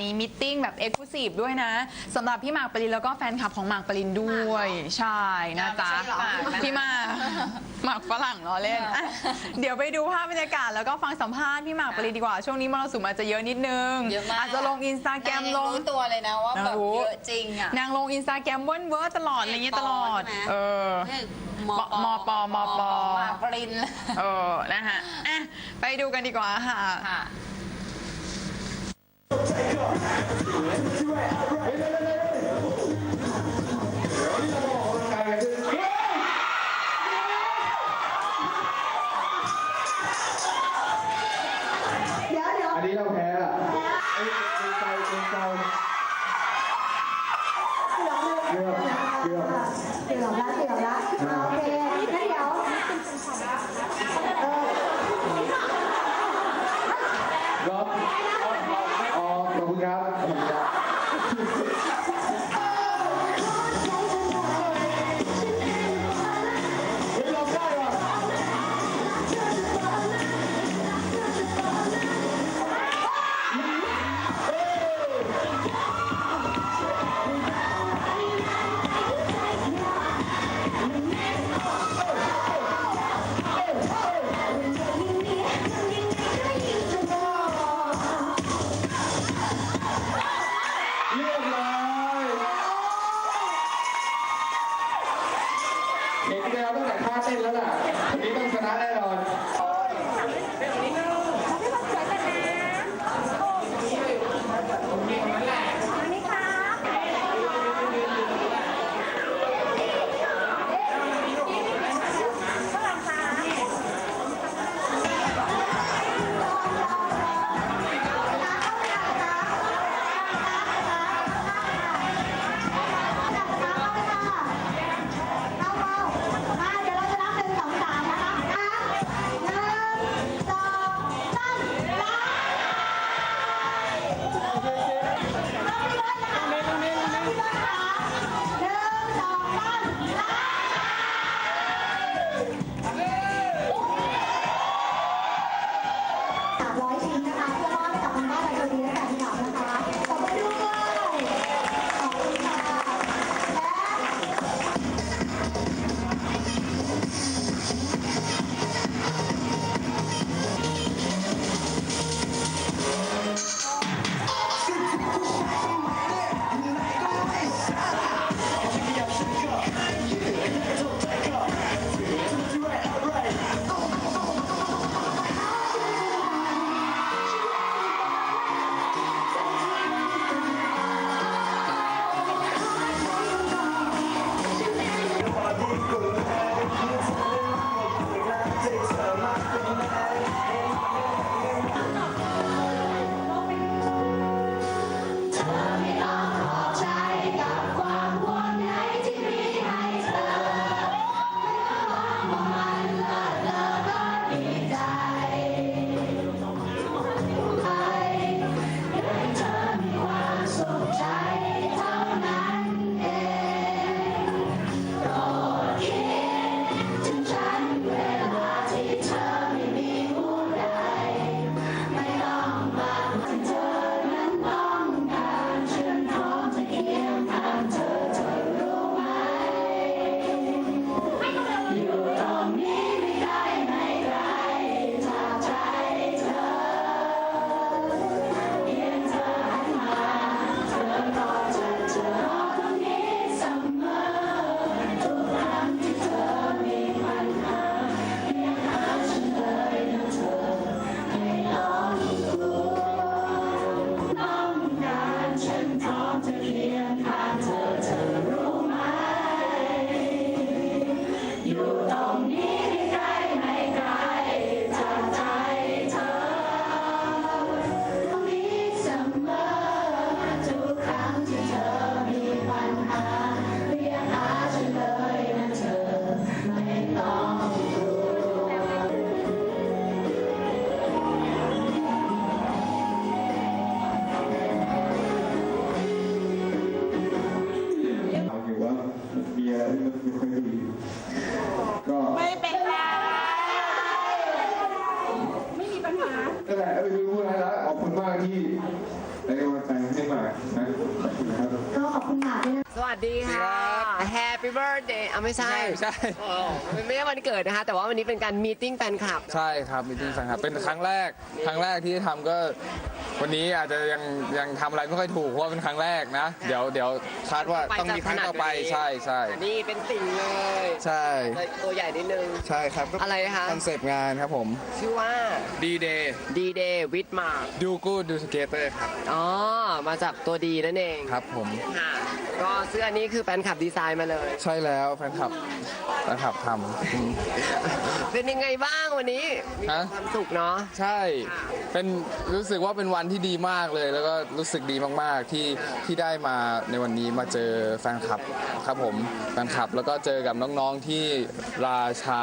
มีมิทติ้งแบบเอ็กซ์คลูซีฟด้วยนะสำหรับพี่หมากปรินแล้วก็แฟนคลับของหมากปรินด้วย ใช่นะจ๊ะไม่ใช่หรอพี่หมากหมากฝรั่งล้อเล่นอะเดี๋ยวไปดูภาพบรรยากาศแล้วก็ฟังสัมภาษณ์พี่หมากปรินดีกว่า ช่วงนี้มรสุมอาจจะเยอะนิดนึง เยอะมาก อาจจะลงอินสตาแกรมนางยังลง รู้ตัวเลยนะว่าแบบนางรู้เยอะจริงอะ นางลงอินสตาแกรมเว้นเวอร์ตลอดอะไรเงี้ยตลอด ใช่ไหม เออมมปมปหมากปริน เออ นะฮะอะไปดูกันดีกว่าค่ะ ค่ะ เดี๋ยวเดี๋ยวอันนี้เราแพ้อะไอ้เกรงใจเกรงใจเกือบเลยเกือบเกือบ เกือบละเกือบละอ่าโอเคงั้นเดี๋ยว birthday อะไม่ใช่ใช่ อ๋อไม่ใช่วันเกิดนะคะ แต่ว่าวันนี้เป็นการมีติ้งแฟนคลับ ใช่ครับมีติ้งแฟนคลับเป็นครั้งแรก ครั้งแรกที่ทำก็ วันนี้อาจจะยังยังทำอะไรไม่ค่อยถูกเพราะว่าเป็นครั้งแรกนะ เดี๋ยวเดี๋ยวคาดว่าต้องมีครั้งต่อไปใช่ใช่นี่เป็นติ่งเลยใช่ตัวใหญ่นิดนึง ใช่ครับก็อะไรคะ คอนเซปต์งานครับผมชื่อว่า D-Day D Day with Mark Do Good Do Skater ครับอ๋อ มาจากตัวดีนั่นเอง ครับผม ค่ะ ก็เสื้อนี้คือแฟนคลับดีไซน์มาเลย ใช่แล้วแฟนคลับแฟนคลับทำอืมเป็นยังไงบ้างวันนี้ มีฮะ ความสุขเนาะ ใช่ เป็นรู้สึกว่าเป็นวันที่ดีมากเลย แล้วก็รู้สึกดีมากๆที่ที่ได้มาในวันนี้มาเจอแฟนคลับครับผมแฟนคลับแล้วก็เจอกับน้องๆที่ราชา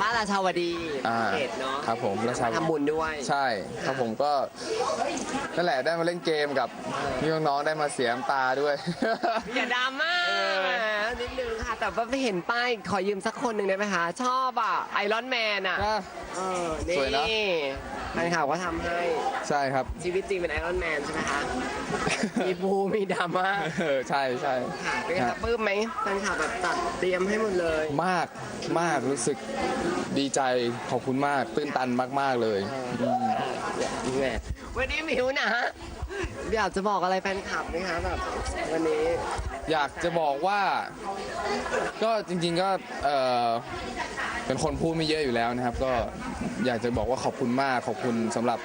บ้านราชาวดีอ่าเขตเนาะครับผมราชาทำบุญด้วย ใช่ครับผมก็นั่นแหละได้มาเล่นเกมกับพี่น้องๆได้มาเสียน้ำตาด้วย อย่าดราม่า แต่ว่าไปเห็นป้ายขอยืมสักคนหนึ่งได้ไหมคะชอบอะไอรอนแมนอะนะเออนี่สวยนะ แฟนข่าวก็ทำให้ใช่ครับ ชีวิตจริงเป็นไอรอนแมนใช่ไหมคะมีบูมีดราม่าเออใช่ใช่ค่ะเป็นไงคะปลื้มไหมแฟนข่าวแบบจัดเตรียมให้หมดเลยมากมากรู้สึกดีใจขอบคุณมาก ตื้นตันมาก ๆ เลย อืมแหมวันนี้มิวนะ อยากจะบอกอะไรแฟนคลับไหมคะแบบวันนี้ อยากจะบอกว่า ก็จริงๆก็เออเป็นคนพูดไม่เยอะอยู่แล้วนะครับ ก็อยากจะบอกว่าขอบคุณมากขอบคุณสำหรับ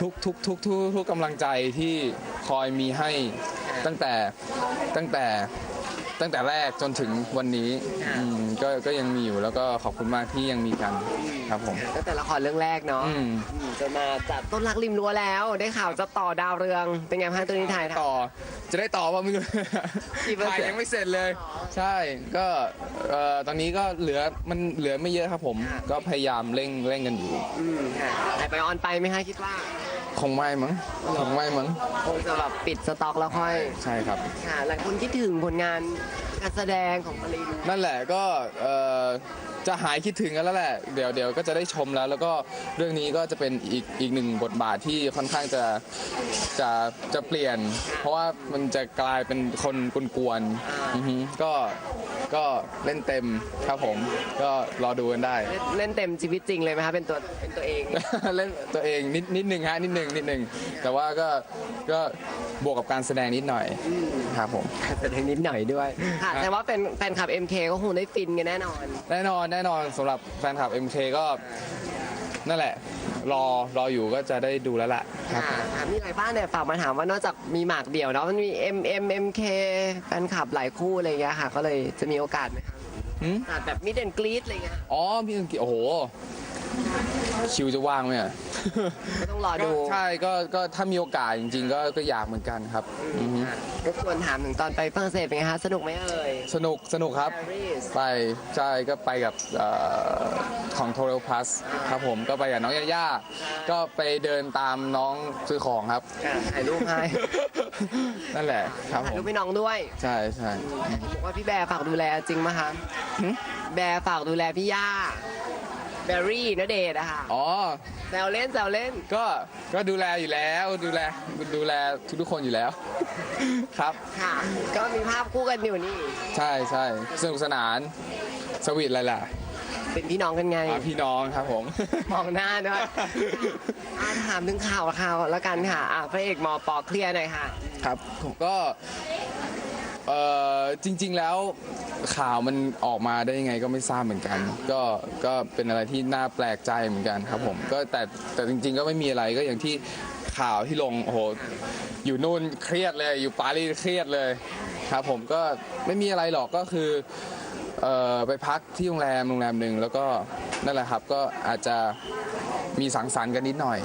ทุกทุกทุกทุกทุกกำลังใจที่คอยมีให้ตั้งแต่ตั้งแต่ ตั้งแต่แรกจนถึงวันนี้อืมก็ก็ยังมีอยู่แล้วก็ขอบคุณมากที่ยังมีกันครับผมตั้งแต่ละครเรื่องแรกเนาะอืมอืมจะมาจัดต้นรักริมรั้วแล้ว ได้ข่าวจะต่อดาวเรืองเป็นไงพังตัวนี้ถ่ายทำ ต่อจะได้ต่อป่ะไม่รู้กี่เปอร์ถ่ายเซ็นต์ยังไม่เสร็จเลย ใช่ก็เอ่อตอนนี้ก็เหลือมันเหลือไม่เยอะครับผม ก็พยายามเร่งเร่งกันอยู่ อืมค่ะถ่ายไปออนไปไหมคะคิดว่า คงไม่มั้งคงไม่มั้งคงจะแบบปิดสต็อกแล้วค่อย ใช่ครับ ค่ะ หลายคนคิดถึงผลงานการแสดงของปรินนั่นแหละก็เอ่อจะหายคิดถึงกันแล้วแหละ เดี๋ยวเดี๋ยวก็จะได้ชมแล้ว แล้วก็เรื่องนี้ก็จะเป็นอีกอีกหนึ่งบทบาทที่ค่อนข้างจะจะจะเปลี่ยน เพราะว่ามันจะกลายเป็นคนกวนๆอือฮึก็ ก็เล่นเต็มครับผม ก็รอดูกันได้ เล่นเล่นเต็มชีวิตจริงเลยไหมคะเป็นตัวเป็นตัวเอง เล่นตัวเองนิดนิดหนึ่งฮะนิดหนึ่งนิดหนึ่งแต่ว่าก็ก็บวกกับการแสดงนิดหน่อยครับผมแสดงนิดหน่อยด้วยค่ะแต่ว่าเป็นแฟนคลับ MK ก็คงได้ฟินกันแน่นอน แน่นอนแน่นอนสำหรับแฟนคลับ MK ก็นั่นแหละ รอรออยู่ก็จะได้ดูแล้วล่ะครับ ค่ะค่ะมีหลายบ้านเนี่ยฝากมาถามว่านอกจากมีหมากเดี่ยวเนาะมันมี M M M K แฟนคลับหลายคู่อะไรอย่างเงี้ยค่ะ ก็เลยจะมีโอกาสไหมคะหืม จัดแบบมิดเดิลกรีดอะไรเงี้ยอ๋อพี่อังกฤษโอ้โห คิวจะว่างไหมอะก็ต้องรอดูก็ใช่ก็ก็ถ้ามีโอกาสจริง ๆ ก็ก็อยากเหมือนกันครับอือฮึค่ะรบกวนถามถึงตอนไปฝรั่งเศสเป็นไงคะสนุกไหมเอ่ยสนุกสนุกครับ ปารีสไปใช่ก็ไปกับเอ่อ ของ t o r e l Plus ครับผมก็ไปกับน้องยาย่าก็ไปเดินตามน้องซื้อของครับค่ะถ่ายรูปให้นั่นแหละครับถ่ายผรูมปให้น้องด้วยใช่ใช่ บอกว่าพี่แบร์ฝากดูแลจริงไหมคะหึ แบร์ฝากดูแลพี่ย่าแบร์รี่นเดชน์อะค่ะอ๋อ แซวเล่นแซวเล่น ก็ก็ดูแลอยู่แล้วดูแลดูแลทุกๆคนอยู่แล้ว ครับ ค่ะ ก็มีภาพคู่กันอยู่นี่ ใช่ใช่สนุกสนานสวีทอะไรล่ะ เป็นพี่น้องกันไง อ่าพี่น้องครับผม มองหน้าด้วยอะถามถึงข่าวข่าวแล้วกันค่ะอะพระเอกหมอปอเคลียร์หน่อยค่ะ ครับผมก็เอ่อจริง ๆแล้วข่าวมันออกมาได้ยังไงก็ไม่ทราบเหมือนกัน ก็ก็เป็นอะไรที่น่าแปลกใจเหมือนกันครับผมก็แต่แต่จริง ๆ ก็ไม่มีอะไรก็อย่างที่ข่าวที่ลงโอ้โหอยู่นู่นเครียดเลยอยู่ปารีสเครียดเลยครับผมก็ไม่มีอะไรหรอกก็คือ เอ่อไปพักที่โรงแรมโรงแรมหนึ่งแล้วก็นั่นแหละครับก็อาจจะมีสังสรรค์กันนิดหน่อย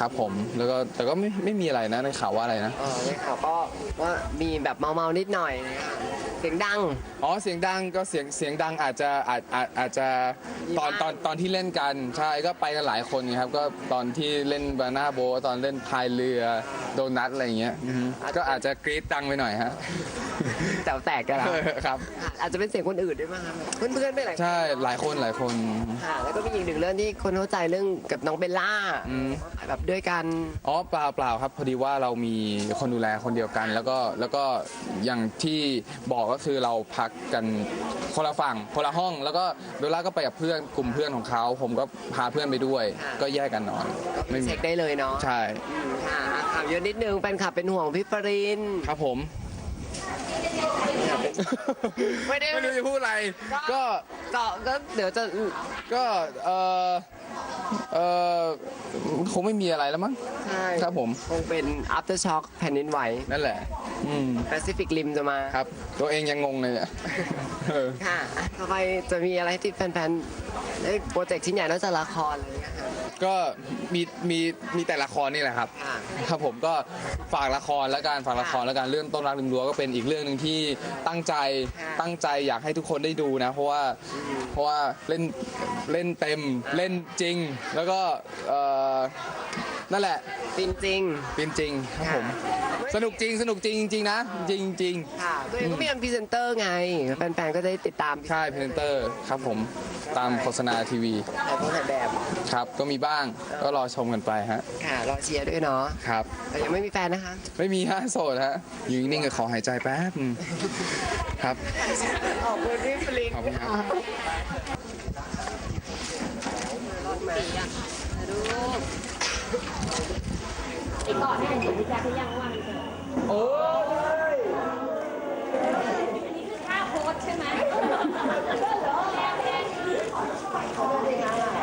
ครับผมแล้วก็แต่ก็ไม่ไม่มีอะไรนะในข่าวว่าอะไรนะ เออในข่าวก็ว่ามีแบบเมาๆนิดหน่อยนะคะเสียงดัง อ๋อเสียงดังก็เสียงเสียงดังอาจจะอาจอาจอาจจะตอนมีบ้าง ตอนตอนที่เล่นกันใช่ก็ไปกันหลายคนไงครับ ก็ตอนที่เล่นบานาโบทตอนเล่นพายเรือโดนัทอะไรอย่างเงี้ยอือฮึก็อาจจะกรี๊ดดังไปหน่อยฮะ แต๋วแตกกันแล้วครับค่ะอาจจะเป็นเสียงคนอื่นด้วยมั้งคะเพื่อนๆไปหลายคนใช่หลายคนหลายคนค่ะแล้วก็มีอีกหนึ่งเรื่องที่คนเข้าใจเรื่องกับน้องเบลล่าอืม แบบด้วยกันอ๋อเปล่าเปล่าครับพอดีว่าเรามีคนดูแลคนเดียวกัน แล้วก็แล้วก็อย่างที่บอกก็คือเราพักกันคนละฝั่งคนละห้อง แล้วก็เบลล่าก็ไปกับเพื่อนกลุ่มเพื่อนของเขาผมก็พาเพื่อนไปด้วยค่ะก็แยกกันนอนไม่มีเช็คได้เลยเนาะใช่อืมค่ะอะข่าวเยอะนิดนึงแฟนคลับเป็นห่วงพี่ปรินครับผม ไม่ได้ ไม่รู้จะพูดอะไร ก็ ก็ก็เดี๋ยวจะก็เออเออคงไม่มีอะไรแล้วมั้ง ใช่ครับผม คงเป็น after shock แผ่นดินไหวนั่นแหละ อืม แปซิฟิกริมจะมา ครับ ตัวเองยังงงเลยเนี่ยเออ ค่ะอะต่อไปจะมีอะไรที่แฟนๆได้โปรเจกต์ชิ้นใหญ่นอกจากละครอะไรอย่างเงี้ยค่ะก็มีมีมีแต่ละครนี่แหละครับ ค่ะ ครับผมก็ฝากละครและการฝากละครและการเรื่องต้นรักริมรั้วก็เป็นอีกเรื่องหนึ่งที่ตั้งใจค่ะตั้งใจอยากให้ทุกคนได้ดูนะ เพราะว่าเพราะว่าเล่นเล่นเต็มเล่นจริง แล้วก็เอ่อนั่นแหละ จริงจริง เป็นจริงครับผม ค่ะ สนุกจริงสนุกจริงจริงๆนะ จริงจริงๆค่ะตัวเองก็มีเป็นพรีเซนเตอร์ไงแฟนๆก็ได้ติดตามๆใช่เพนเตอร์ครับผมตามโฆษณาทีวีถ่ายพวกถ่ายแบบครับ ก็มีบ้างก็รอชมกันไปฮะค่ะรอเชียร์ด้วยเนาะครับ แต่ยังไม่มีแฟนนะคะ ไม่มีฮะโสดฮะอยู่นิ่งๆกับขอหายใจแป๊บนึงครับ ขอบคุณพี่ฟลิงขอบคุณครับ ติดต่อได้ถึงพี่แจ๊คหรยังว่ามันเกิดโอ้ยนี่คือท่าโพสใช่ไหมเอเหรอแล้วแม่ขอช่วยเขาเป็นยังง